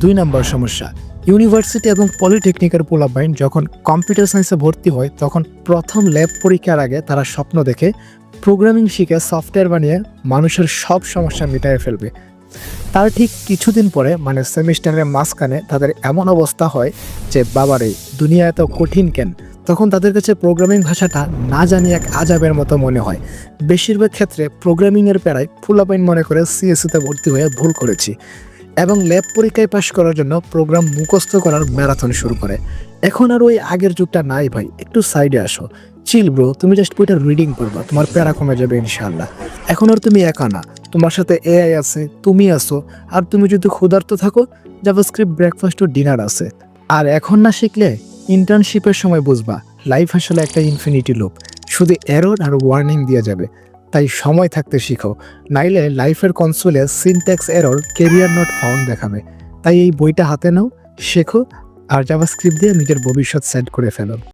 দুই নম্বর সমস্যা, ইউনিভার্সিটি এবং পলিটেকনিকের পোলাবাইন যখন কম্পিউটার সায়েন্সে ভর্তি হয়, তখন প্রথম ল্যাব পরীক্ষার আগে তারা স্বপ্ন দেখে প্রোগ্রামিং শিখে সফটওয়্যার বানিয়ে মানুষের সব সমস্যা মিটায়ে ফেলবে। তার ঠিক কিছুদিন পরে মানে সেমিস্টারের মাঝখানে, তাদের এমন অবস্থা হয় যে, বাবারে, দুনিয়া এত কঠিন কেন? তখন তাদের কাছে প্রোগ্রামিং ভাষাটা না জানি এক আজাবের মতো মনে হয়। বেশিরভাগ ক্ষেত্রে প্রোগ্রামিংয়ের প্যারায় ফুলাপাইন মনে করে সিএসসিতে ভর্তি হয়ে ভুল করেছি। এবং ল্যাব পরীক্ষায় পাশ করার জন্য প্রোগ্রাম মুখস্থ করার ম্যারাথন শুরু করে। এখন আর ওই আগের যুগটা নাই ভাই, একটু সাইডে আসো। চিল ব্রো তুমি জাস্ট বইটা রিডিং করবা, তোমার প্যারা কমে যাবে ইনশাল্লাহ এখন আর তুমি একা না, তোমার সাথে এআই আছে, তুমি আছো, আর তুমি যদি ক্ষুধার্ত থাকো জাভাস্ক্রিপ্ট ব্রেকফাস্ট ও ডিনার আছে। আর এখন না শিখলে ইন্টার্নশিপের সময় বুঝবা লাইফ আসলে একটা ইনফিনিটি লুপ শুধু এরর আর ওয়ার্নিং দিয়ে যাবে। তাই সময় থাকতে শিখো। নাইলে লাইফের কনসোলে syntax error career not found দেখাবে। তাই এই বইটা হাতে নাও, শেখো, আর জাভাস্ক্রিপ্ট দিয়ে নিজের ভবিষ্যৎ সেট করে ফেলো।